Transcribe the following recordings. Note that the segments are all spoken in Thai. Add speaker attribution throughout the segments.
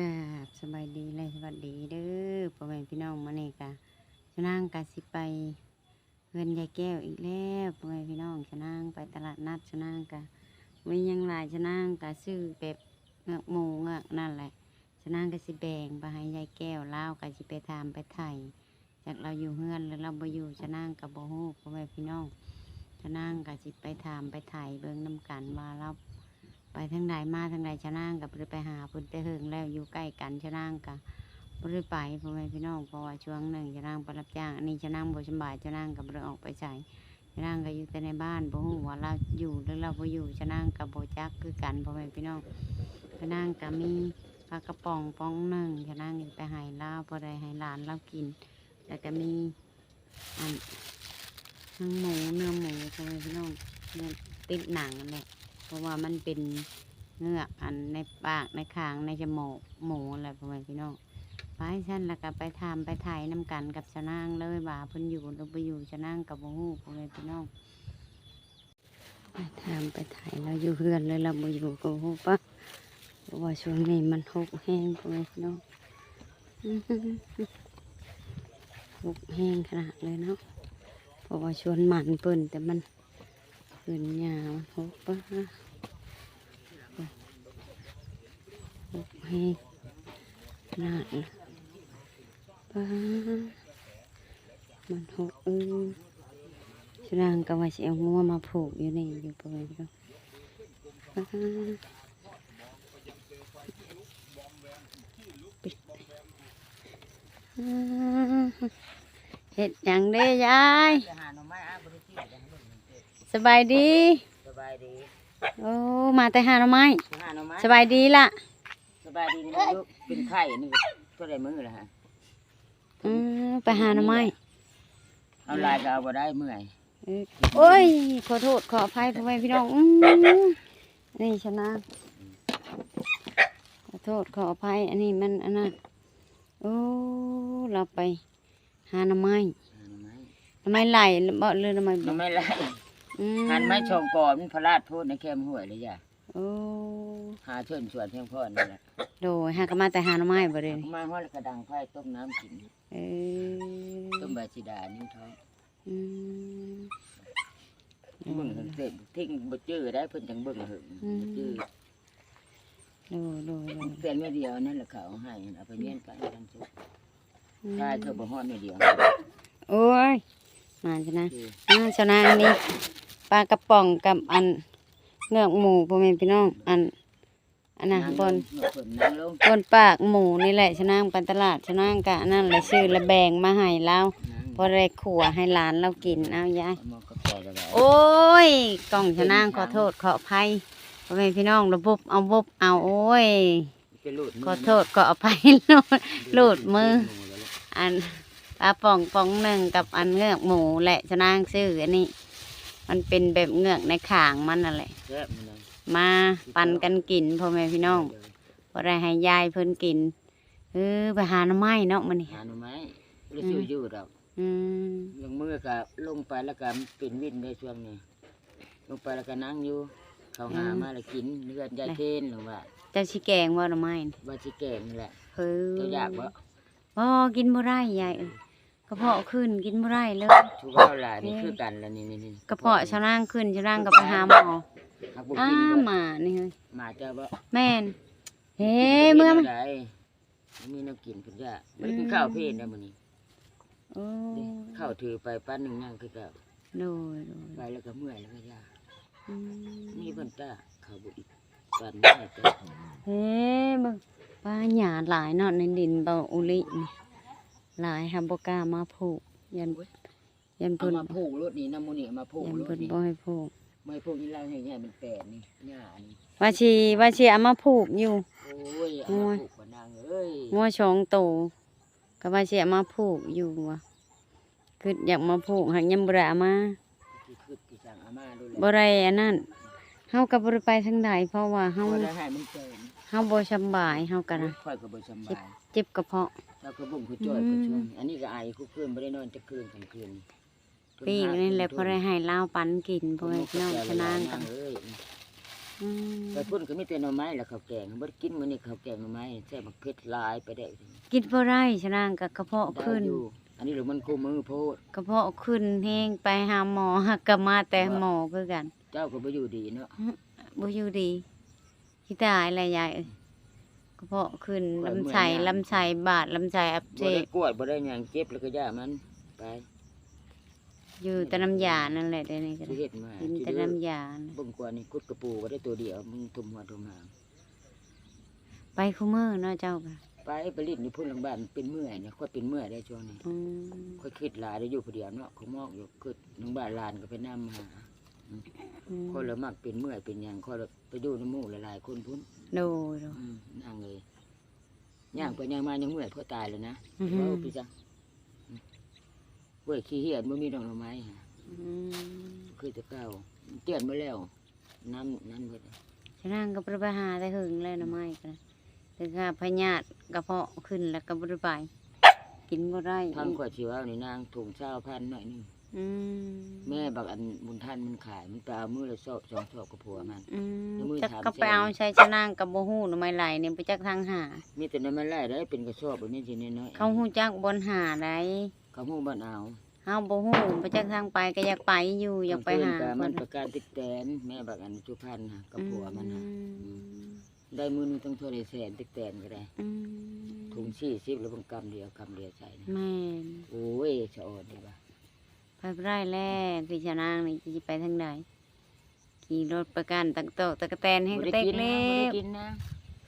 Speaker 1: กราบสบายดีเลยสวัสดีเด้อพ่อแม่พี่น้องมาเนี่กะชะนางกะสิไปเพื่อนยายแก้วอีกแล้วพ่อแม่พี่น้องชะนางไปตลาดนัดชะนางกะมีหยังหลายชะนางกะซื้อแบบเงือกหมูเงือกนั่นแหละชะนางกะสิแบ่งไปให้ยายแก้วเล่าวกะสิไปทำไปไถ่จากเราอยู่เฮือนแล้วเราบ่อยู่ชะนางกะบ่ฮู้พ่อแม่พี่น้องชะนางกะสิไปทำไปไถ่เบิ่งน้กันว่าเรา ไปทางใดมาทางใดชะนางกับไปหาพุ่นแต่เฮิงแล้วอยู่ใกล้กันชะนางกับบริไปพ่อแม่พี่น้องเพราะว่าช่วงหนึ่งชะนางไปรับจ้างอันนี้ชะนางบ่สบายชะนางกับเรือออกไปใส่ชะนางก็อยู่แต่ในบ้านบ่ฮู้ว่าเราอยู่หรือเราบ่อยู่ชะนางกับบ่จักคือกันพ่อแม่พี่น้องชะนางก็มีปลากระป๋องป้องหนึ่งชะนางไปให้ลาพอได้ให้หลานเรากิน แล้วก็มีอันหนังหมูเนื้อหมูพ่อแม่พี่น้องเนื้อติดหนังนั่นแหละ เพราะว่ามันเป็นเงือกอันในปากในคางในจมูกหมูอะไรประมาณพี่น้องไปฉันแล้วก็ไปทำไปถ่ายน้ำกันกับชนางเลยว่าเพิ่นอยู่หรือไปอยู่ชนางกับบ่ฮู้ประมาณพี่น้องไปทำไปถ่ายเราอยู่เพื่อนเลยเราบ่อยู่กับฮู้ปะเพราะว่าช่วงนี้มันหกแห้งประมาณพี่น้องหือหกแห้งขนาดเลยเนาะเพราะว่าชวนหมันเปิ่นแต่มัน ขึ้นยาวหกปะหกให้นานะปะมันหกเออชนางก็ว่าสิเอางัวมาผูกอยู่นี่อยู่ประมาณนี้ปะปิดเห็ดหยังเด้ยาย บายดี
Speaker 2: สบายดี
Speaker 1: โอ้ มาแต่หาหน่อไม้
Speaker 2: ไปหาหน่อไม้
Speaker 1: สบายดีล่ะ
Speaker 2: สบายดีนะลูกเป็นไข้นี่ก็ได้มือละฮะ
Speaker 1: อืมไปหาหน่อไม้
Speaker 2: เอาลายก็เอาบ่ได้เมื่อย
Speaker 1: เออโอ้ย ขอโทษขออภัยพ่อแม่พี่น้องอืมนี่ชนะ ขอโทษขออภัย อันนี้มันอันนั้นโอ้ เราไป หาหน่อไม้
Speaker 2: หาหน่อไม้
Speaker 1: หน่อไม้ไหลบ่เลยหน่อไม้
Speaker 2: หน่
Speaker 1: บ่
Speaker 2: อไม้ไล่
Speaker 1: อืม
Speaker 2: หันไม้ชงก่อนมันพระราชโทษในแคมห้วยเลยจ้ะ
Speaker 1: โอ้
Speaker 2: หาเชิญชวนเพียงพ่อนี่แหละ
Speaker 1: โดยหากนมาแต่หาหน่อไม้บ่เลย
Speaker 2: มาห้อยแล้วกระดังไฟต้มน้ำกิน
Speaker 1: เออ
Speaker 2: ต้มใบชีดานิ่งท้อง
Speaker 1: อืม
Speaker 2: เบิ่งเห็นเสร็จทิ้งบ่จื้อได้เพิ่นจังเบิ่งหึงบ่จื้อ
Speaker 1: โดยโดยโดย
Speaker 2: แต่เมื่อเดียวนั่นแหละเขาเอาให้เอาไปเลี้ยงกันกันสุก
Speaker 1: อืม
Speaker 2: ใช่เธอบ่ฮอดเมื่อเดียว
Speaker 1: โอ้ยมาจ้ะนะ
Speaker 2: คือ
Speaker 1: อ่าชนะนี่ ปลากระป๋องกับอันเงือกหมูพ่อแม่พี่น้อง อันอันน่ะบน
Speaker 2: นั่งลง
Speaker 1: บนปากหมูนี่แหละชนะปันตลาดชนะกะนั่นแหละซื้อระแบงมาให้เราพอได้ขัวให้หลานเรากินเอายาย
Speaker 2: มองกระป๋องแล้ว
Speaker 1: โอ้ยกล่องชนะขอโทษขออภัยพ่อแม่พี่น้องระบบเอาบบเอาโอ้ย
Speaker 2: เป็นลูด
Speaker 1: ขอโทษขออภัยลูดลูดมือ อันปลาป่องป่องหนึ่งกับอันเงือกหมูแหละชะนางซื้ออันนี้ มันเป็นแบบเงือกในขางมันนั่นแหละ
Speaker 2: แซ่บมันเลย
Speaker 1: มาปันกันกินพ่อแม่พี่น้องพอได้ให้ยายเพิ่นกินเออไปหาหน่อไม้เนาะมันนี่
Speaker 2: หาหน่อไม้ไม่ได้ซื้ออยู่ดอก
Speaker 1: อืม
Speaker 2: ลงมือกับลงไปแล้วก็เป็นวินในช่วงนี้ลงไปแล้วก็นั่งอยู่ เขาหามาแล้วกินเลือดยาเทนหรือว่า
Speaker 1: เจ้าชิแกงว่าหน่อไม้นี่
Speaker 2: ว่าชิแกงนี่แหละ
Speaker 1: เฮ้ย
Speaker 2: เจ้าอยากบ่
Speaker 1: บ่กินบ่ได้ยายเอ้ย กระเพาะขึ้นกินบ่ได้เลย
Speaker 2: ชูว่าหลายนี่คือกันแล้วนี่นี่นี่
Speaker 1: กระเพาะชะนางขึ้นชะนางก็ไปหาหมอ
Speaker 2: หักบุ
Speaker 1: อ้า
Speaker 2: กินบ่
Speaker 1: หมานี่เฮ้ย
Speaker 2: มาเจ้าบ่
Speaker 1: แม่นเฮ้เมื่อ
Speaker 2: มั
Speaker 1: มันน
Speaker 2: ได้มีน้ำกินพุ่นจ้าไม่ได้กินข้าวเพลนนะมื้อนี้
Speaker 1: โอ้
Speaker 2: ข้าวถือไปป้านหนึงนั่งคือเก่า
Speaker 1: โดยโดย
Speaker 2: ไปแล้วก็เมื่อยแล้วก็ยา
Speaker 1: อื
Speaker 2: มี
Speaker 1: ม
Speaker 2: เพิ่นจ้าข้าวบุอีกปันไม่จ้า
Speaker 1: เฮ้เบิ่งปลาหยาหลายเนาะในดินเบาอุลินี่ หลายฮัมบกล้ามาผูกยันยัน
Speaker 2: เอา
Speaker 1: เพิ่น
Speaker 2: มาผูกรถนี่น้ำมูนี่เอามาผูก
Speaker 1: ยัน
Speaker 2: รถ
Speaker 1: เพิ่น
Speaker 2: นี่
Speaker 1: บ่ให้ผูก
Speaker 2: ไม่ผูกนี่เราให้ใหญ่มันแปดนี่หญ้านี่
Speaker 1: ว่าชีว่าชีเอามาผูกอยู่
Speaker 2: โอ้ยเอามาผูกกับนางเอ้ย
Speaker 1: งัวชองโตก็ว่าชีเอามาผูกอยู่ว่ะคืออยากมาผูกหักยังบ่ได้เอามา
Speaker 2: ที่คือที่สั่งอามาดูแล
Speaker 1: บ่ได้อันนั้นเฮาก็บ่ได้ไปทางใดเพราะว่าเฮา
Speaker 2: บ่ได้ให้มันเกิน
Speaker 1: เฮาบ่สำบายเฮาก็นะ
Speaker 2: ค่อยก็บ่สำบาย
Speaker 1: เจ็บกระเพาะ
Speaker 2: เจ้าก็บุ้งคือจ้อยคือช่วงอันนี้ก็ไอคุกคืนบ่ได้นอนจะคืนกลางคืน
Speaker 1: ปีกนี่แหละพอได้ให้ลาวปันกินพ่อแม่พี่น้องชะนาง
Speaker 2: กั
Speaker 1: กันน
Speaker 2: เอ้ย
Speaker 1: อืม
Speaker 2: ไปพุ่นก็มีแต่หน่อไม้แล้วข้าวแกงบ่ได้กินมื้อนี้ข้าวแกงหน่อไม้ใส่บักเผ็ดหลายไปได้
Speaker 1: กินบ่ได้ชะนางกับกระเพาะ
Speaker 2: ได้
Speaker 1: ขึ้น
Speaker 2: อยู่อันนี้หรือมันคู่มือโพด
Speaker 1: กระเพาะขึ้นแห้งไปหาหมอหักกะมาแต่หมอคือกัน
Speaker 2: เจ้าก็บ่อยู่ดีเนาะ
Speaker 1: บ่อยู่ดีที่ตายแหละยายเอ้ย กระเพาะขึ้นลำไส้ลำไส้บาดลำไส้อักเส
Speaker 2: บ่ได้
Speaker 1: บ
Speaker 2: กวดบ่ได้หยังเจ็บแล้วก็ย่ามันไป
Speaker 1: อยู่แต่น้ำยานั่นแหละเดี๋ยวนี้ก็
Speaker 2: สิ
Speaker 1: ได้
Speaker 2: เฮ็ดมา
Speaker 1: กิน
Speaker 2: สิ
Speaker 1: แต่
Speaker 2: เด้อ
Speaker 1: น้ำยาน่ะ
Speaker 2: เบิ่งกว่านี่กุดกระปูบ่ได้ตัวเดียวมึงทุ่มหัวทุ่มหาง
Speaker 1: ไปคุมื้อเนาะเจ้าก็
Speaker 2: ไปไปลิ้นอยู่พุ่นหลังบ้านเป็นเมื่อยเนี่ยค่อยเป็นเมื่อยได้ช่วงนี้
Speaker 1: อืม
Speaker 2: ค่อยคิดหลายได้อยู่ผู้เดียวเนาะเขามอกอยู่คิดหลังบ้านหลานก็ไปนำหา
Speaker 1: อืม
Speaker 2: คนละมักเป็นเมื่อยเป็นหยังคนละไปดูน้ำมูกหลายๆคนพุ่น
Speaker 1: โดยโดย
Speaker 2: อืมนั่งเลยย่างไปย่างมายังเมื่อยเพราะตายเลยนะ
Speaker 1: อือหือ
Speaker 2: เว้าพี่จังอืมเว้ยขี้เหียนบ่มีดอกหน่อไม้ฮะ
Speaker 1: อืม
Speaker 2: คือจะเก่าเตือนมาแล้ว น้ำนั่นเบิด
Speaker 1: ฉะนั้นก็บ่ได้ไปหาแต่หึงแล้วนะไม้ก็ได้ถึงกับพญาติกระเพาะขึ้นแล้วก็บ่ได้ไปกินบ่ได้
Speaker 2: ทางขวดชีวานี่นางถุงเช้าพันหน่อยหนึง
Speaker 1: อืม
Speaker 2: แม่บักอันบุญท่านมันขาย มันไปเอามือละสอบสองสอบกับผัวมัน
Speaker 1: อืม
Speaker 2: แล้วมือ
Speaker 1: จัก
Speaker 2: ถาม
Speaker 1: ก็
Speaker 2: แซ
Speaker 1: ไป
Speaker 2: ว
Speaker 1: เอาใช้ชะนางกับบ่ฮู้หน่อไม้ไหลเนี่ยไปจักทางหา
Speaker 2: มีแต่น้ำมันไล่ได้เป็นกระสอบแบบนี้ทีน้อยๆ
Speaker 1: เขาฮู้จักบนหาได้
Speaker 2: เขาหูบ้านเอา
Speaker 1: เฮาบ่ฮู้ไปจักทางไปก็อยากไปอยู่อยากไปหา
Speaker 2: เพิ่นก็
Speaker 1: ค
Speaker 2: มัน
Speaker 1: น
Speaker 2: ประการติดแตนแม่บักอันจุพันน่ะกับผัวมันน่ะ
Speaker 1: อืม
Speaker 2: ได้มือหนึงต้องเท่าไรแสนติดแตนก็ได้
Speaker 1: อืม
Speaker 2: ถุงสี่สิบแล้วเพิ่งกำเดียวกำเดียวใส่นะ
Speaker 1: แม่น
Speaker 2: โอ้ยสะออนดีป่ะ
Speaker 1: ไปบ่ได้แล้วพี่ชะนางนี่สิไปทางใดขี่รถประกันตักโตะตะกะแตนให้
Speaker 2: บ่
Speaker 1: กระ
Speaker 2: ได้
Speaker 1: เตก
Speaker 2: กินนะ
Speaker 1: เล็
Speaker 2: บ่ได้
Speaker 1: บ
Speaker 2: กินนะ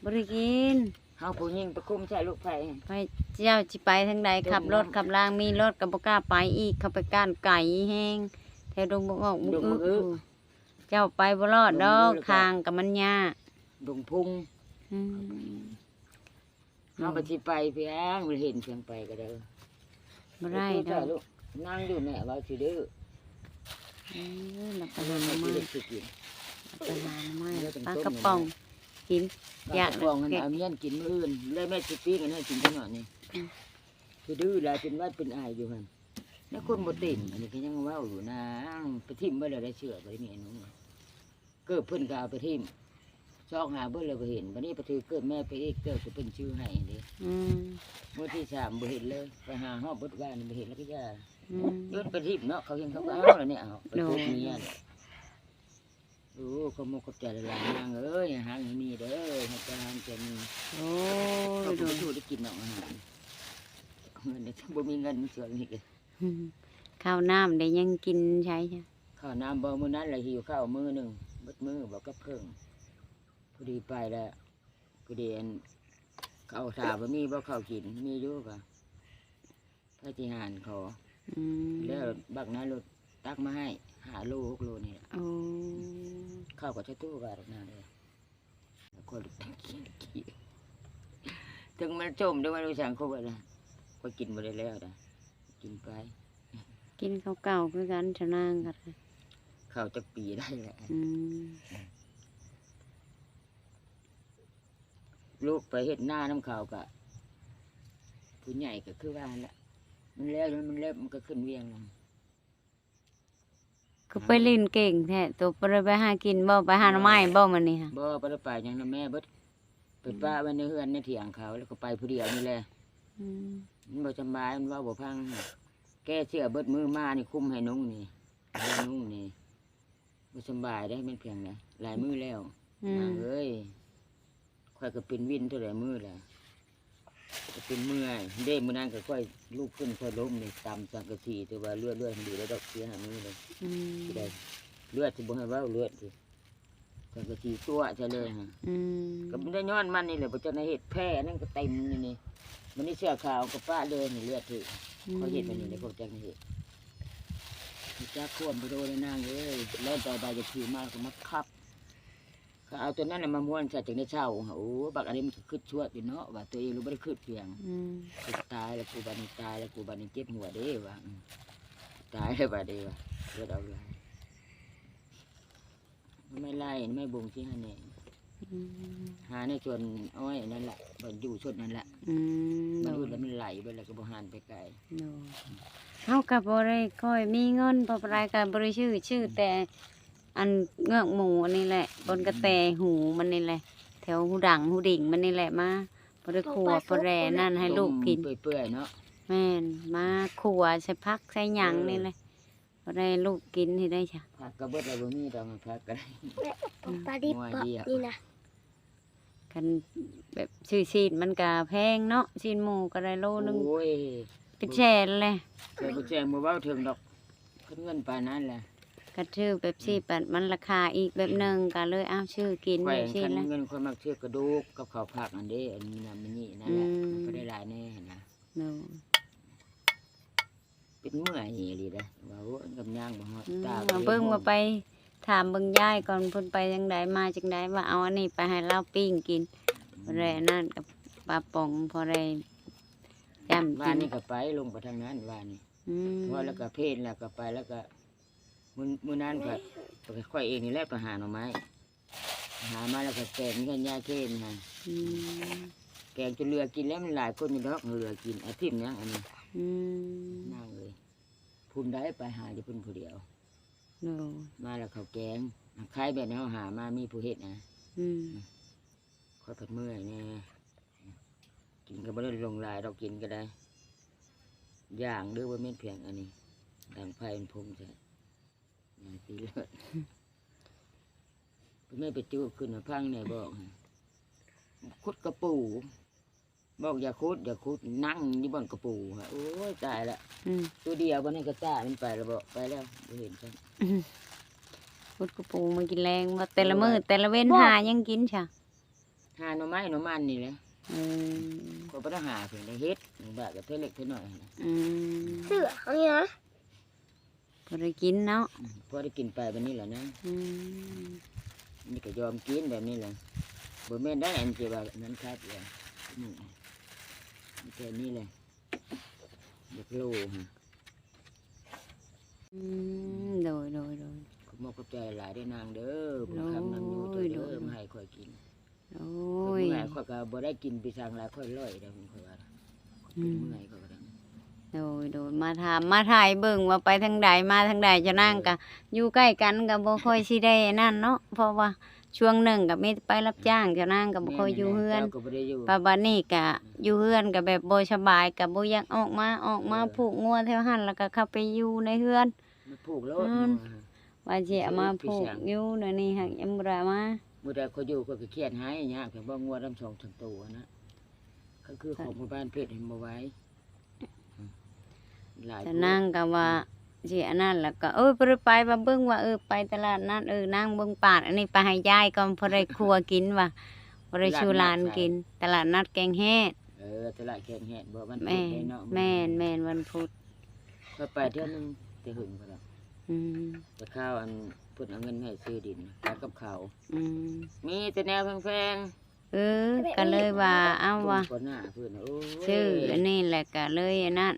Speaker 1: บ่ได้กิน
Speaker 2: เฮาผู้หญิงประคุมใส่ลูกไผ่
Speaker 1: ไปเจ้าสิไปทางใดขับรถขับรางมีรถก็บ่กล้าไปอีกเข้าไปก้านไก่แห้งแถวดงบ่ออกบ่อึกพู้เจ้าไปบ่รอดดอกทางกับมันยาก
Speaker 2: ดงพุง
Speaker 1: อืม
Speaker 2: เฮาไปสิไปเพียงมันเห็นเพียงไปก็ได้
Speaker 1: บ่ได้ด
Speaker 2: ใช่
Speaker 1: อก
Speaker 2: ลูก นั่งอยู่แม่ว่าสิเด้อ
Speaker 1: เออเราไป
Speaker 2: อัน
Speaker 1: หา
Speaker 2: นั้น
Speaker 1: หน่อ
Speaker 2: สิ
Speaker 1: ไม้
Speaker 2: ได้สิกิน
Speaker 1: ไปหาหน่อไม้
Speaker 2: แล้วเป็น
Speaker 1: ปลา
Speaker 2: ต้ม
Speaker 1: กระป๋องกินอยาก
Speaker 2: ปลกระป๋องกันเอาเมียนกินมื้ออื่นเลยแม่สิปีกันให้กินจังหน่อยนี่
Speaker 1: อืม
Speaker 2: คือดื้อหลายเป็นหวัดเป็นอายอยู่หั่นแล้วคนบ่ติ่มอันนี้ก็ยังเว้าอยู่นะไปทิ่มไว้แล้วได้เชื่อบ่ได้มีอันนู้นเกิดเพิ่นก็เอาไปทิ่มซอกหาเบิ่เลยบ่เห็นบัดนี้ไปถือเกิดแม่ไปเอกเกิดก็เป็นชื่อให้เด้
Speaker 1: อืม
Speaker 2: เมื่อที่สามบ่เห็นเลยไปหาฮอบเบิดบ้านบ่เห็นแล้วก็ย่า
Speaker 1: อืม
Speaker 2: โยนไปทิ่มเนาะเขาเห็นเขาก็เอาแล้วเนี่ยเอาไปพบเมียเนี่ยโอ้เขามกขอบใจหลายๆนางเอ้ยหางให้มีเด้อให้จางจะมี
Speaker 1: โอ้
Speaker 2: เขา
Speaker 1: ย
Speaker 2: ก็
Speaker 1: ดู
Speaker 2: บ่ถูกได้กินเนาะอาหารเงินเนี่ยบ่มีเงินมันสวยนี่เลย
Speaker 1: อืมข้าวน้ำได้ยังกินใช้จ้ะ
Speaker 2: ข้าวน้ำบ่มื้อนั้นละหิวข้าวมื้อหนึงเบิดมื้อบ่กับเพิ่งพอดีไปแล้วพอดีอันข้าวสาบ่มีบ่ข้าวกินมีอยู่ก็พระที่หารขอ
Speaker 1: อืม
Speaker 2: แล้วบักนั้นรถตักมาให้หาโลหกโลนี่แหละ
Speaker 1: โอ้
Speaker 2: ข้าวก็จะตู้บาทนั่นเลยแล้วก็ลูกตั้งขี้ขี้ถึงมันจมด้วยมันรู้สังคมอะไรก็กินมาได้แล้วนะกินไป
Speaker 1: กินข้าวเก่าคือกันชะนางกัน
Speaker 2: ข้าวจะปีได้แหละ
Speaker 1: อืม
Speaker 2: ลูกไปเห็ดหน้าน้ำข้าวกะผู้ใหญ่ก็คือว่าแหละ มันแล้วมันแล้วมันก็ขึ้นเวียงแล้ว
Speaker 1: ก็ไปลินเก่งแท้ตัวไปไปหากินบ่ไปหาหน่อไม้บ่มันนี่ค่ะ
Speaker 2: บ่ไปได้ไปอย่างนั้นแม่เบิดไปป้าไว้ในเฮือนในเถียงเขา แล้วก็ไปผู้เดียวนี่แหละ
Speaker 1: อืม
Speaker 2: มันบ่สำบายมันเว่าบ่พัง แก้เสื้อเบิดมือมานี่คุ้มให้นุ่งนี่ให้นุ่งนี่บ่สำบายได้เป็นเพียงนะหลายมือแล้ว
Speaker 1: อื
Speaker 2: นามงเอ้ยค่อยก็เป็นวินเท่าไหร่มือแหละ ก็เป็นเมื่อยเด้มื้อนั้นก็ค่อยลุกขึ้นค่อยล้มนี่ตามสังกะสีแต่ว่าเลือดเลือดมันดีแล้วดอกเสียหามือเลย
Speaker 1: อืม
Speaker 2: สิได้เลือดสิบ่ให้เว้าเลือดสิสังกะสีตัวจะเลยฮะ
Speaker 1: อืม
Speaker 2: ก็บ่ได้ย้อนมันนี่แหละบ่จะในเฮ็ดแพ้นั่นก็เต็มนี่นี่มันนี่เสื้อขาวกับป้าเดินนี่เลือดถึเขาเห็นมันนี่ในพวกแจ้งเหตุจ้าควมไปโดนเลยนางเอ้ยแล้วต่อไปจะถือมากก็มาคับ เขาเอาตัวนั้นน่ะมาม้วนใส่จากในเช้าโอ้บักอันนี้มันก็ขึ้นชวดอยู่เนาะว่าตัวเองรู้ไม่ได้ขึ้นเพียง
Speaker 1: อืม
Speaker 2: กูตายแล้วกูบานี้ตายแล้วกูบานี้เจ็บหัวเด้ว่ะอืมตายแล้วบาดเด้ว่ะเลือดเอาเลยไม่ไล่ไม่บ่งที่ห้าเนี่ย
Speaker 1: อืม
Speaker 2: หาในส่วนอ้อยนั่นแหละบ่อยู่ชดนั่นแหละ
Speaker 1: อืม
Speaker 2: มัน
Speaker 1: โด
Speaker 2: รู้
Speaker 1: ย
Speaker 2: แล้วมันไหลไปแล้วก็บ่หันไปไกล
Speaker 1: โดยเฮากับบ่ได้ค่อยมีเงินเพราะอะไรก็บ่ได้ชื่อชื่อแต่ อันเงือกหมูอันนี้แหละ บนกระแตหูมันนี่แหละ แถวหูดังหูดิ่งมันนี่แหละมาบริขัวบริแรนั่นให้ลูกกิน
Speaker 2: ต้มเปื่อยๆเนาะ
Speaker 1: แม่นมาขัวใส่พักใส่หยังนี่เลยบ่ได้ลูกกินที่ได้จ้ะ
Speaker 2: ผักกระเบิดอะไรบ่มีดอกผักก็ได้
Speaker 3: ปลาดิบ
Speaker 2: งัว
Speaker 3: ปะ
Speaker 2: เดียว
Speaker 3: นี่นะ
Speaker 1: กันแบบชื่อชีดมันก็แพงเนาะชีดหมูก็ได้โลนึง
Speaker 2: โอ้ย
Speaker 1: เป็นแสนเลย
Speaker 2: เคยบ่แจ้งบ่เว้าถึงดอกขึ้นเงินปานนั้นแหละ
Speaker 1: ก็ชื่อแบบชีดแบบมันราคาอีกแบบหนึงก็เลยเอาชื่อกิน
Speaker 2: ข่อ
Speaker 1: แบ
Speaker 2: ย
Speaker 1: บชี
Speaker 2: คั
Speaker 1: ด
Speaker 2: น
Speaker 1: แล้ว
Speaker 2: เงินคนมักชื่อกระดูกกับข้าวผักอันเด้อันนี้นะมันนี่นั่นแหละ
Speaker 1: อืม
Speaker 2: มันก็ได้หลายแน่เห็นนะ
Speaker 1: เนาะ
Speaker 2: เป็นเมื่อยอีหลีเด้อว่าโอ้ยกับย่างบ่ฮอด
Speaker 1: อืม
Speaker 2: ตา
Speaker 1: มาเบิ่งมาไปถามเบิ่งยายก่อนเพิ่นไปจังไดมาจังไดว่าเอาอันนี้ไปให้เราปิ้งกินบ่ได้อันนั่นกับปลาป่องพอได้ย่ำ
Speaker 2: ว่า
Speaker 1: กิน
Speaker 2: นี่ก็ไปลงไปทางนั้นว่านี่
Speaker 1: อืม
Speaker 2: พอแล้วก็เพศแล้วก็ไปแล้วก็ มื้อมื้อนั้นก็ก็ค่อยเองนี่แหละไปหาหน่อไม้ หามาแล้วก็แกงนี่ก็ยาเคนฮะ
Speaker 1: อืม
Speaker 2: แกงจนเรือกินแล้วมันหลายคนอยู่ดอกเรือกินอาทิตย์ยังอันนี้
Speaker 1: อืม
Speaker 2: นั่งเลยพุ่นได้ไปหาอยู่พุ่นผู้เดียว
Speaker 1: โน่
Speaker 2: มาแล้วเขาวแกงใครแบบนี้เขาหามามีผู้เฮ็ดนะ
Speaker 1: อืม
Speaker 2: ค่อยผัดเมื่อยแน่กินก็ไม่ได้ลงหลายเรากินก็ได้ ย่างเด้อว่าเม็ดเพียงอันนี้ดังไฟมันพุ่งใช่ อย่างตีเลือดไม่ไปจูบขึ้นมาพังเนี่ยบอกให้คุดกระปู บอกอย่าคุดอย่าคุดนั่งอยู่บนกระปูฮะโอ้ยตายละ
Speaker 1: อืม
Speaker 2: ตัวเดียวบนนี้ก็จ้ามันไปแล้วบอกไปแล้วบ่เห็นจัง
Speaker 1: พุดกระปูมากินแรงว่าแต่ละมื้อแต่ละเว้นหายังกินช่ะ
Speaker 2: หาหน่อไม้หน่อมันนี่แหละ
Speaker 1: เออ
Speaker 2: ก็ไปหาเพิ่นได้เฮ็ดหนึ่งบาทก็เท่าเล็กเท่าน้อยนะ
Speaker 1: อืม
Speaker 3: เสือเขาเนี่ย นะ
Speaker 1: บ่ได้กินเนาะ
Speaker 2: อืมพอได้กินไปแบบนี้แหละนะ
Speaker 1: อืม
Speaker 2: นี่ก็ยอมกินแบบนี้แหละบ่แม่นได้อันที่ว่านั้นครับเลยนี่นี่แค่นี้เลยเด็กโลฮะ
Speaker 1: อืมโดยโดยโดย
Speaker 2: ขอบมกขอบใจหลายได้อนางเด้อบุญคำนำอยู่ตัวเด้อมาให้ค่อยกิน
Speaker 1: โอ้
Speaker 2: เมื่
Speaker 1: ย
Speaker 2: อยค่อยก็บ่ได้กินปีศาจหลายค่อยร้อยเด้อผมค่อยว่า
Speaker 1: อืม
Speaker 2: เมื่อยก็บ่ได้
Speaker 1: โดยโดยมาถามมาถ่ายเบิ่งว่าไปทางใดมาทางใดจะนั่งกะอยู่ใกล้กันก็บ่ค่อยสิได้นั่นเนาะเพราะว่าช่วงหนึ่งก็มีไปรับจ้างจะนั่งก็บ่ค่อยอยู่เฮือน
Speaker 2: จ้าก็บ่ได้อยู่
Speaker 1: ปาบันนี่กะอยู่เฮือนกับแบบโบสบายกับโบอยากออกมาออกมาผูกงัวแถวหันแล้วก็เข้าไปอยู่ในเฮือน
Speaker 2: มาผูกโลด
Speaker 1: อืม
Speaker 2: งัวฮะ
Speaker 1: ว่าสิเอามาผูกอยู่เดี๋ยวนี้หักยังบ่ได้มา
Speaker 2: มื่อใดเขาอยู่ก็เครียดหายยากแต่ว่างัวดำสองทั้งตัวนะก็คือของหมู่บ้านเพชรเห็นมาไว้ หลาย
Speaker 1: จะนั่งกับว่าสิอันนั้นแล้วก็เอ้ยบ่ได้ไปว่าเบิ่งว่าเออไปตลาดนัดเออนั่งเบิ่งปาดอันนี้ไปให้ยายก่อนพอได้ครัวกินว่ะบ่ได้ชูหลานกิน ตลาดนัดแกงแห้ง
Speaker 2: เออตลาดแข็งแหนบ่มัน
Speaker 1: แม่
Speaker 2: เพชรเนาะ
Speaker 1: แม่นแม่นวันพุธ
Speaker 2: ก็ไปเท่านึงแต่หึงพอแล้ว
Speaker 1: อืม
Speaker 2: แต่ข้าวอันเพิ่นเอาเงินมาให้ซื้อดินขายกับข้าว
Speaker 1: อืม
Speaker 2: มีแต่แนวแพง
Speaker 1: เออก็เลยว่าเอา
Speaker 2: ๆ
Speaker 1: ว่า
Speaker 2: คนหน้าเพิ่นน่ะโอ้ย
Speaker 1: ชื่ออันนี้แหละก็เลยอันนั้น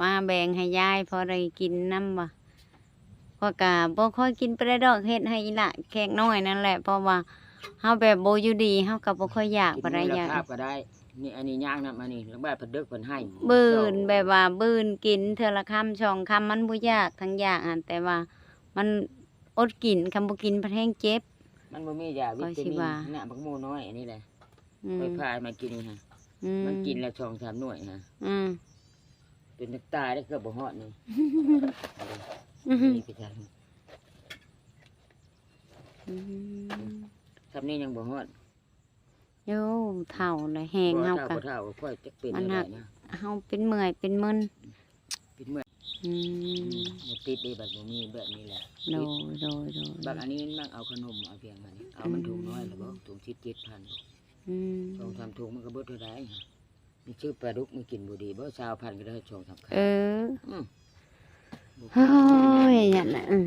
Speaker 1: มาแบ่งให้ยายพอได้กินน้ำบ่ก็กะบ่ค่อยกินไปได้ดอกเฮ็ดให้อีหละแขกน้อยนั่นแหละเพราะว่าเฮาแบบบ่อยู่ดีเฮาก็บ่ค่อยอยาก
Speaker 2: กิน
Speaker 1: บ่ได้
Speaker 2: มื้อ
Speaker 1: อ
Speaker 2: ละ
Speaker 1: ยาก
Speaker 2: คาบก็ได้ นี่อันนี้ย่างนำอันนี้แล้วบ้านเพิ่นเดึกเพิ่นให้
Speaker 1: บืนแบบว่าบืนกินเทื่อละคำสองคำมันบ่ยากทั้งอยากอันแต่ว่ามันอดกินคำบ่กินประแทงเจ็บ
Speaker 2: มันบ่มียาวิตา
Speaker 1: ก็สิ
Speaker 2: มิน
Speaker 1: ว่า
Speaker 2: น่ะบักโมน้อยอันนี้แหละ
Speaker 1: อืม
Speaker 2: ไปพายมากินนี่ฮะ
Speaker 1: อื
Speaker 2: มันกินแล้วช่องสามหน่วยฮะ
Speaker 1: อืม
Speaker 2: เป็นนักตายได้เกือบบ่ฮอดหนึง
Speaker 1: อืม
Speaker 2: นี่ไปทาง
Speaker 1: อืม
Speaker 2: ทำนี่ยังบ่ฮอด
Speaker 1: โย่เฒ่าเลยแหง
Speaker 2: บ่
Speaker 1: เฮา
Speaker 2: เท่ากะบ่เท่าก็ค่อยจะเป็น
Speaker 1: มัน
Speaker 2: อะไร
Speaker 1: หัก
Speaker 2: นะ
Speaker 1: เฮาเป็นเมื่อยเป็นมึน
Speaker 2: เป็นเมื่อย
Speaker 1: อืม
Speaker 2: มันติดได้แบบบ่มีแบบนี้แหละ
Speaker 1: โดยโดยโดย
Speaker 2: บางอันนี้มันเอาขนมเอาเพียงมันนี่เอามันถุงน้อยแล้วบ่ถุงชิด7,000
Speaker 1: อืม
Speaker 2: สองสามถุงมันก็เบิดเท่าไหร่ มีชื่อปลาดุกมันกินบ่ดีบ่20,000ก็ได้สองสามครั้ง
Speaker 1: เออ
Speaker 2: อืม
Speaker 1: โอ้ยอย่าน่ะอืม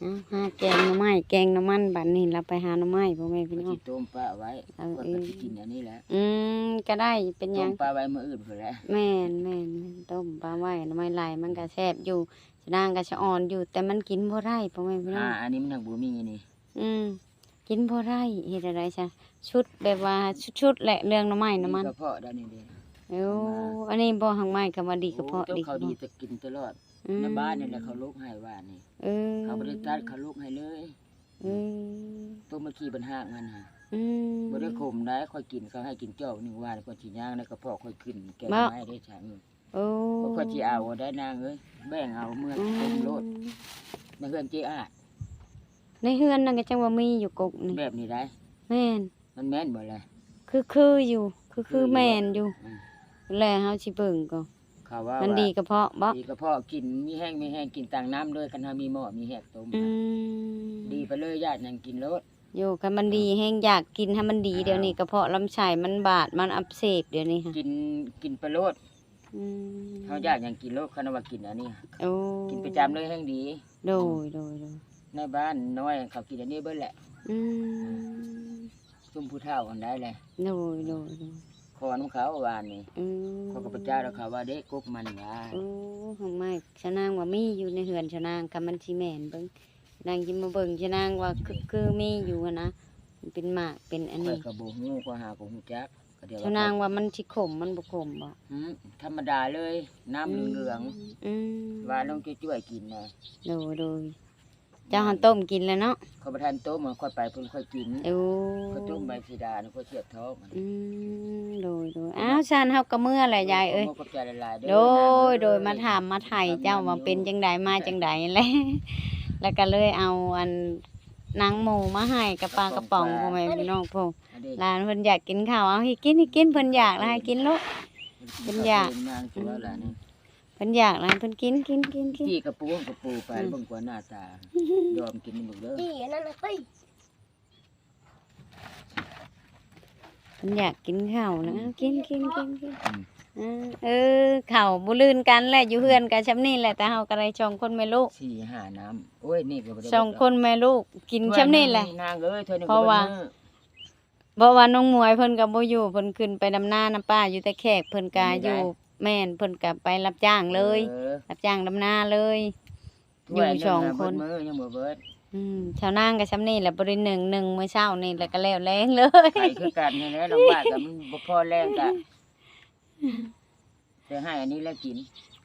Speaker 1: เอาหาแกงหน่อไม้แกงน้ำมันบัดนี้เราไปหาหน่อไม้พ่อแม่พี่
Speaker 2: มัน
Speaker 1: น้อ
Speaker 2: สิ
Speaker 1: ง
Speaker 2: ต้มปลาไว้
Speaker 1: เอา
Speaker 2: ก็
Speaker 1: เอง
Speaker 2: สิกินอันนี้แหละ
Speaker 1: อืมก็ได้เป็นห
Speaker 2: ต้
Speaker 1: ยั
Speaker 2: ม
Speaker 1: ง
Speaker 2: ปลาไว้มื้ออื่นพุ่นแหละ
Speaker 1: แม่นแม่นแม่นต้มปลาไว้หน่อไม้ลายมันก็แซ่บอยู่จะนางก็จะอ่อนอยู่ แต่มันกินบ่ได้พ่อแม่พี่น้อ
Speaker 2: อ่างอันนี้มันทางบ่มีอันนี้
Speaker 1: อืมกินบ่ได้เฮ็ดอะไรซะชุดแบบว่าชุดๆแหละเรื่องหน่อไม้น้ำมัน
Speaker 2: กระเพาะด้านนี้เด้
Speaker 1: เอ้าอันนี้บ่หังไม้ก็ว่าดีกระเพาะ
Speaker 2: โอ้
Speaker 1: ดี
Speaker 2: เจ้าเขาดีจะกินตลอด
Speaker 1: อืม
Speaker 2: ในบ้านนี่แหละเขาลุกให้ว่านี่
Speaker 1: เออ
Speaker 2: เขาบริตัดเขาลุกให้เลย
Speaker 1: ออืม
Speaker 2: ตัวมาขี้บันหากมันฮะ
Speaker 1: อืม
Speaker 2: บ่ได้ข่มได้ค่อยกินเขาให้กินเจ้าหนึงว่าแล้วก็สิย่างแล้วก็พอค่อยขึ้นแกง
Speaker 1: บ่
Speaker 2: ไม้ได้ฉัน
Speaker 1: โอ้
Speaker 2: ก็ค่อยสิเอาได้นางเอ้ยแบ่งเอาเมื่อ
Speaker 1: อื
Speaker 2: ต้ม
Speaker 1: ม
Speaker 2: โลดในเฮือนเจ้อาด
Speaker 1: ในเฮือนนั่นก็จังว่ามีอยู่กกนี่
Speaker 2: แบบนี้ได้
Speaker 1: แม่น
Speaker 2: มันแม่นบ่ล่ะ
Speaker 1: คือคืออยู่ คือคือแม่นอยู่
Speaker 2: อืม
Speaker 1: แล้วเฮาสิเบิ่งก็
Speaker 2: เขาว่า
Speaker 1: มัน
Speaker 2: ว่า
Speaker 1: ดีกระเพาะบ่
Speaker 2: ดีกระเพาะกินมีแห้งมีแห้งกินต่างน้ำเลยกันเฮามีหม้อมีแหกต้ม
Speaker 1: อื
Speaker 2: นะ
Speaker 1: ม
Speaker 2: ดีไปเลยญาติยังกินรส
Speaker 1: อยู่คันมันดีแฮงอยากกินให้มันดี
Speaker 2: อ้าว
Speaker 1: เดี๋ยวนี้กระเพาะลำไส้มันบาดมันอักเสบเดี๋ยวนี้ค่ะ
Speaker 2: กินกินไปรส
Speaker 1: อืม
Speaker 2: เฮาญาติยังกินรสคันว่ากินอันนี้
Speaker 1: โอ้
Speaker 2: กินประจำเลยแห้งดี
Speaker 1: โดยโดยโดย
Speaker 2: ในบ้านน้อยเขากินอันนี้เบิดแหละ
Speaker 1: อืม
Speaker 2: ซุ่มผู้เฒ่ากันได้เลย
Speaker 1: โดยโดยโดย
Speaker 2: ขอน้ำเขาวานนี่
Speaker 1: อืม
Speaker 2: เขาก็ประจ้าแล้วเขาว่าเด็กกกมันว่า
Speaker 1: โอ้ของไม่ชะนางว่ามีอยู่ในเฮือนชะนางคันมันสิแม่นเบิ่งนางสิมาเบิ่งชะนางว่าคือคือมีอยู่อะนะมันเป็นหมากเป็นอัน
Speaker 2: ข่อย
Speaker 1: นี้
Speaker 2: ก็บ่ฮู้ก็หาก็ฮู้จักก็เดี๋ยว
Speaker 1: ชะนางว่ามันสิขมมันบ่ขมบ่
Speaker 2: หืมธรรมดาเลย น้ำเหลือง
Speaker 1: อืม
Speaker 2: ๆว่าลงช่วยๆกินนะ
Speaker 1: โดยโดย เจ้าหันต้มกินแล้วเนาะ
Speaker 2: เขาประทานโต๊ะมาค่อยไปเพิ่นค่อยกิน
Speaker 1: โอ้
Speaker 2: เขาต้มใบสีดานี่ค่อยเสียบท้องมัน
Speaker 1: อืมโดยโดยอ้าวชานเฮาก็เมื่อแหละยายเอ้ย
Speaker 2: ขอบใจหลายๆเด้อ
Speaker 1: โดยโดยมาถามมาไถ่เจ้าว่าเป็นจังใดมาจังใดแหละแล้วก็เลยเอาอันหนังหมูมาให้กับปลากระป๋องพ่อแม่พี่น้องพ่อ
Speaker 2: อันนี้
Speaker 1: หลานเพิ่นอยากกินข้าวเอาให้กินให้กินเพิ่นอยากแล้วให้กินลูกเป็นยา
Speaker 2: เป็นนางตัวหลานนี่
Speaker 1: เพิ่นอยากแล้วให้เพิ่นกินกินกินกิน
Speaker 2: ที่กระปูกระปูไป
Speaker 1: อืม
Speaker 2: เบิ่งกว่าหน้าตายอมกินมันหมดเด้อ
Speaker 3: นี่อันนั่นนะเฮ้ย
Speaker 1: เพิ่นอยากกินข้าวนะเอากินกินกินกิน
Speaker 2: อืม
Speaker 1: อ่าเออข้าวบ่ลื่นกันแหละอยู่เฮือนกันซำนี้แหละแต่เฮาก็ได้ชองคนแม่ลูก
Speaker 2: สี่ห้าน้ำโอ้ยนี่ก็บ่ได้
Speaker 1: ชองคนแม่ลูกกินซำนี้แหละ
Speaker 2: นางเอ้ยเธอนี่
Speaker 1: เพราะว่า
Speaker 2: บ่
Speaker 1: บ่ว่าน้องหมวยเพิ่นก็บ่อยู่เพิ่นขึ้นไปดำนาน้ำป้าอยู่แต่แขกเพิ่นก็
Speaker 2: ไม่ได้
Speaker 1: อยู่ แม่นเพิ่นก็ไปรับจ้างเลย
Speaker 2: ออ
Speaker 1: รับจ้างดำนาเลย
Speaker 2: ถ้ว
Speaker 1: อยู่สอง
Speaker 2: หะ
Speaker 1: คน
Speaker 2: เบิดมื้อยังบ่เบิด
Speaker 1: อืมชาวนางก็ซำนี้แหละบ่ได้หนึ่งหนึ่งมื้อเช้านี่แล้วก็แล้วแรงเลย
Speaker 2: ไผคือกันนี่แหละน้องว่าก็มันบ่พอแรงก็จะให้อันนี้แล้วกิน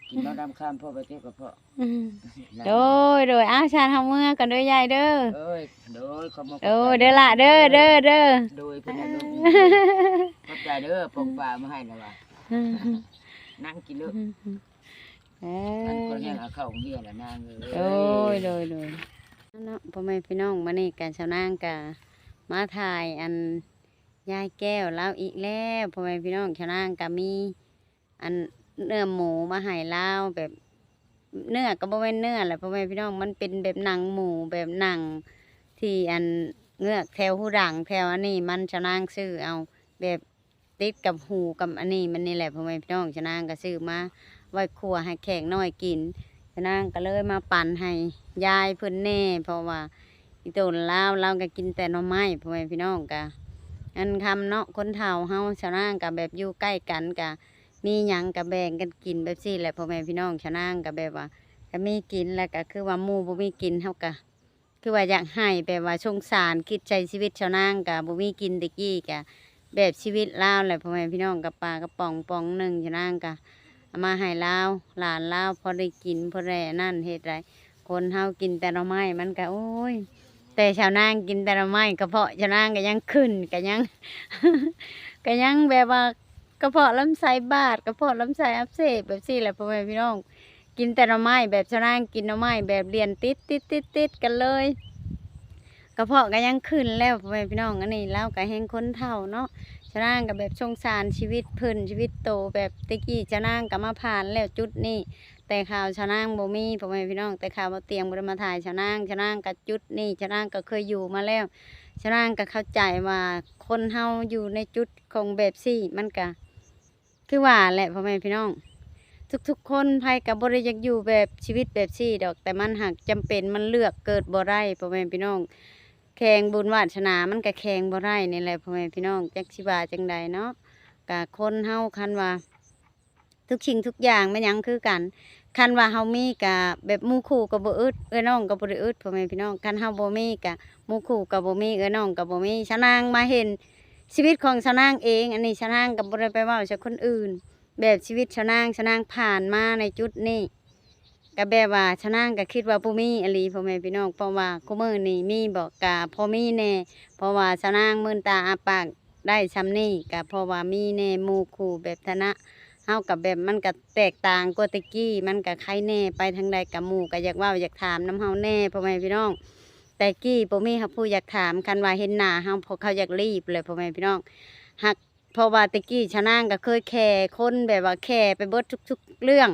Speaker 2: กินน้ำดำข้ามพ่อไปเที่ยวกับพ่อ
Speaker 1: อืมโดยโดยอ้าวชาเฮาเมื่อกันเด้อยายเด้อ
Speaker 2: เอ้ยโดยขอบคุณ
Speaker 1: โดยเด้อละเด้อเด้อเด้อ
Speaker 2: โดยเพิ่นให้ลูกขอบใจเด้อปกปลามาให้แล้วว่า นั่งกินเด้อ
Speaker 1: เอ
Speaker 2: อัน
Speaker 1: อ
Speaker 2: คนแห้งเอาเข้าเฮียแล้วนางเอ้
Speaker 1: โดยโดยโดยเนาะพ่อแม่พี่น้องมานี่กันชาวนางกะมาถ่ายอันยายแก้วแล้วอีกแล้วพ่อแม่พี่น้องชาวนางกะมีอันเนื้อหมูมาให้เล่าวแบบเนื้อก็บ่แม่นเนื้อแหละพ่อแม่พี่น้องมันเป็นแบบหนังหมูแบบหนังที่อันเงือกแถวหูดังแถวอันนี้มันชาวนางซื้อเอาแบบ ติดกับหูกับอันนี้มันนี่แหละพ่อแม่พี่น้องชาวนางก็ซื้อมาไว้ครัวให้แขกน้อยกินฉะนั้นก็เลยมาปั่นให้ยายเพิ่นแน่เพราะว่าอีโตนลาวเราก็กินแต่หน่อไม้พ่อแม่พี่น้องกะอันคำเนาะคนเฒ่าเฮาชนางกับแบบอยู่ใกล้กันกะมีหยังกับแบ่งกันกินแบบซี่แหละพ่อแม่พี่น้องชนางกับแบบว่าก็มีกินแล้วก็คือว่าหมู่บ่มีกินเฮาก็คือว่าอยากให้แบบว่าสงสารคิดใจชีวิตชาวนางกะบ่มีกินตะกี้กะ แบบชีวิตลาวแหละพ่อแม่พี่น้องกับปลากระป๋องปองหนึ่งชะนางกะเอามาให้ลาวหลานลาวพอได้กินพอได้นั่นเฮ็ดไรคนเฮากินแต่ละไม้มันก็โอ้ย แต่ชาวนางกินแต่ละไม้กระเพาะชาวนางก็ยังขึ้นก็ยังก็ยังแบบว่ากระเพาะลำไส้บาดกระเพาะลำไส้อักเสบแบบซี่แหละพ่อแม่พี่น้อง กินแต่ละไม้แบบชาวนางกินละไม้แบบเรียนติดติดติดติดกันเลย กระเพาะก็ยังขึ้นแล้วพ่อแม่พี่น้องอันนี้แล้วก็แห้งคนเฒ่าเนาะชะนางกับแบบสงสารชีวิตเพิ่นชีวิตโตแบบตะกี้ชะนางกับมาผ่านแล้วจุดนี้แต่ข่าวชะนางบ่มีพ่อแม่พี่น้อง แต่ข่าวเตียงบ่ได้มาถ่ายชะนางชะนางกับจุดนี้ชะนางก็เคยอยู่มาแล้วชะนางก็เข้าใจว่าคนเฮาอยู่ในจุดของแบบซี่มันก็คือว่าแหละพ่อแม่พี่น้อง ทุกๆ คนภัยกับบ่ได้อยากอยู่แบบชีวิตแบบซี่ดอกแต่มันหากจำเป็นมันเลือกเกิดบ่ได้พ่อแม่พี่น้อง แข่งบุญวาสนามันก็แข่งบ่ได้นี่แหละพ่อแม่พี่น้องจักสิว่าจังใดเนาะกะคนเฮาคันว่า ทุกสิ่งทุกอย่างมันยังคือกันคันว่าเฮามีกะแบบมูคู่ก็บ่อึดเอ้น้องก็บ่ได้อึดพ่อแม่พี่น้องคันเฮาบ่มีกะมูคู่ก็บ่มีเอ้น้องก็บ่มีชะนางมาเห็นชีวิตของชะนางเอง อันนี้ชะนางก็บ่ได้ไปเว้าจากคนอื่น แบบชีวิตชะนางชะนางผ่านมาในจุดนี้ ก็แบบว่าชะนางก็คิดว่าบ่มีอหลีพ่อแม่พี่น้องเพราะว่าคุมื้อนี้มีบอกกะพอมีแน่เพราะว่าชะนางมื่นตาอาปากได้ซำนี้ก็เพราะว่ามีแน่หมู่คู่แบบฐานะเฮากับแบบมันก็แตกต่างกว่าตะกี้มันก็ใครแน่ไปทางใดกับหมู่ก็อยากเว้าอยากถามนํเฮาแน่พ่อแม่พี่น้องแต่กี้บ่มีเฮาผู้อยากถามคันว่าเห็นหน้าเฮาเพราะเขาอยากรีบเลยพ่อแม่พี่น้องหักเพราะว่าตะกี้ชะนางก็เคยแค่คนแบบว่าแค่ไปเบิดทุก ๆ เรื่อง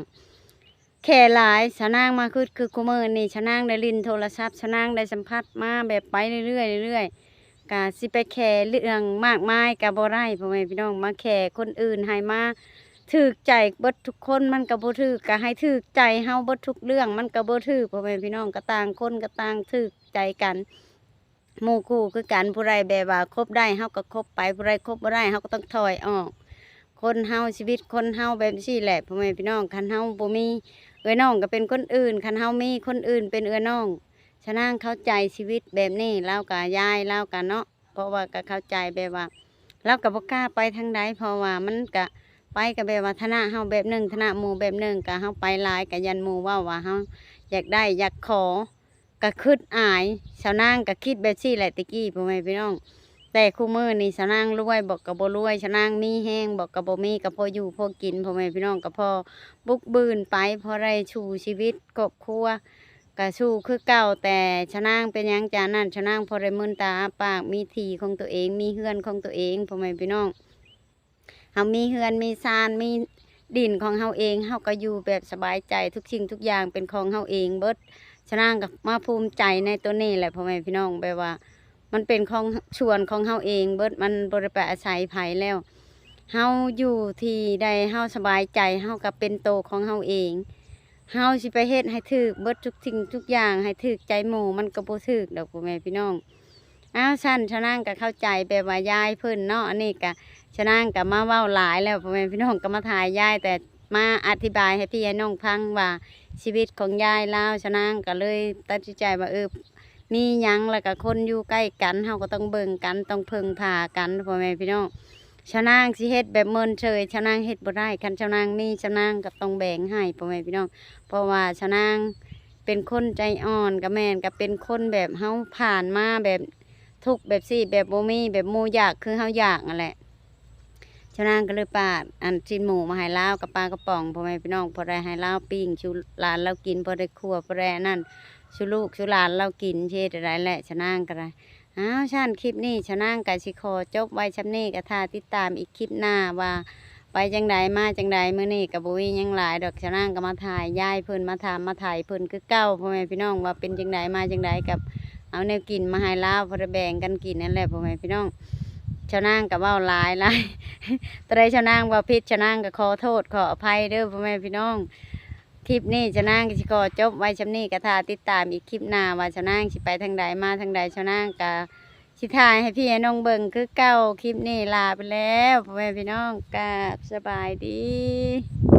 Speaker 1: แค่หลายชะนางมาคือคือคุมือนี่ชะนางได้ลินโทรศัพท์ชะนางได้สัมผัสมาแบบไปเรื่อยๆเรื่อยๆกะสิไปแค่เรื่องมากมายกะบ่ได้พ่อแม่พี่น้องมาแค่คนอื่นให้มาถึกใจเบิดทุกคนมันก็บ่ถึกก็ให้ถึกใจเฮาเบิดทุกเรื่องมันก็บ่ถึกพ่อแม่พี่น้องก็ต่างคนก็ต่างถึกใจกันหมู่คู่คือกันผู้ใดแบบว่าคบได้เฮาก็คบไปผู้ใดคบบ่ได้เฮาก็ต้องถอยออก คนเฮาชีวิตคนเฮาแบบนี้แหละพ่อแม่พี่น้องคันเฮาบ่มี เอื้อน้องก็เป็นคนอื่นคันเฮามีคนอื่นเป็นเอื้อน้องฉะนั้นเข้าใจชีวิตแบบนี้เล่ากับยายเล่ากับเนาะเพราะว่าก็เข้าใจแบบว่าเราก็บ่กล้าไปทางใดเพราะว่ามันก็ไปกับแบบว่าธนะเฮาแบบหนึ่งธนะหมู่แบบหนึ่งก็เฮาไปหลายกับยันหมู่ว่าว่าเฮาอยากได้อยากขอก็คิดอาย ชาวนางก็คิดแบบซี่แหละตะกี้พ่อแม่พี่น้อง แต่คู่มือนี่ชาวนางรวยบอกกับบรวยชาวนางมีแห้งบอกกับบมีก็พออยู่พอกินพ่อแม่พี่น้องก็พอบุกบืนไปเพราะได้ชูชีวิตครอบครัวกระชูคือเก่าแต่ชะนางเป็นยังจานั่นชะนางพอได้มืนตาปากมีทีของตัวเอง มีเฮือนของตัวเองพ่อแม่พี่น้องเฮามีเฮือนมีซานมีดินของเฮาเองเฮาก็อยู่แบบสบายใจทุกสิ่งทุกอย่างเป็นของเฮาเองเบิดชะนางก็มาภูมิใจในตัวนี้แหละพ่อแม่พี่น้องแบบว่า มันเป็นของชวนของเฮาเอง เบิดมันบริปอาศัยไผแล้วเฮาอยู่ที่ใดเฮาสบายใจเฮาก็เป็นโตของเฮาเองเฮาสิไปเฮ็ดให้ถึกเบิดทุกสิ่งทุกอย่างให้ถึกใจหมู่มันก็บ่ถึกดอกพ่อแม่พี่น้องอ้าวฉันชะนางก็เข้าใจแบบว่ายายเพิ่นเนาะอันนี้ก็ชะนางก็มาเว้าหลายแล้วพ่อแม่พี่น้องก็มาถ่ายยายแต่มาอธิบายให้พี่ให้น้องฟังว่าชีวิตของยายแล้วชะนางก็เลยตัดสินใจว่าเออ มียังแล้วก็คนอยู่ใกล้กันเฮาก็ต้องเบิ่งกันต้องเพิ่งพากันพ่อแม่พี่น้องชาวนางสิเฮ็ดแบบเมินเฉยชาวนางเฮ็ดบ่ได้คันชาวนางมีชาวนางก็ต้องแบ่งให้พ่อแม่พี่น้อง เพราะว่าชาวนางเป็นคนใจอ่อนกับแม่นก็เป็นคนแบบเฮาผ่านมาแบบทุกแบบสี่แบบบ่มีแบบหมูอยากคือเฮาอยากนั่นแหละชาวนางก็เลยปาดอันชิ้นหมูมาให้ลาวกับปลากระป๋องพ่อแม่พี่น้องพอได้ให้ลาปิ้งชูหลานเรากินพอได้ครัวพอได้นั่น ชูลูกชูหลานเรากินเฮ็ดได้แหละชาวนางก็ได้อ้าวชันคลิปนี้ชะนางกะสิขอจบไว้ชำนี้กะทาติดตามอีกคลิปหน้าว่า ไปจังใดมาจังใดเมื้อนี้กะบ่มีหยังหลายดอกชะนางก็มาถ่ายย่ายเพิ่นมาถามมาถ่ายเพิ่นคือเก่าพ่อแม่พี่น้องว่าเป็นจังใดมาจังใดกับเอาแนวกินมาให้ลาวพอได้แบ่งกันกินนั่นแหละพ่อแม่พี่น้องชาวนางก็เว้าหลายหลายแต่ชาวนางว่าผิดชาวนางก็ขอโทษขออภัยเด้อพ่อแม่พี่น้อง คลิปนี้ชาวนางก็สิขอจบไว้ชำนี้กระทาติดตามอีกคลิปหน้าว่าชาวนางสิไปทางใดมาทางใดชาวนางก็สิทายให้พี่ให้น้องเบิ่งคือเก่าคลิปนี้ลาไปแล้วพ่อแม่พี่น้องกราบสบายดี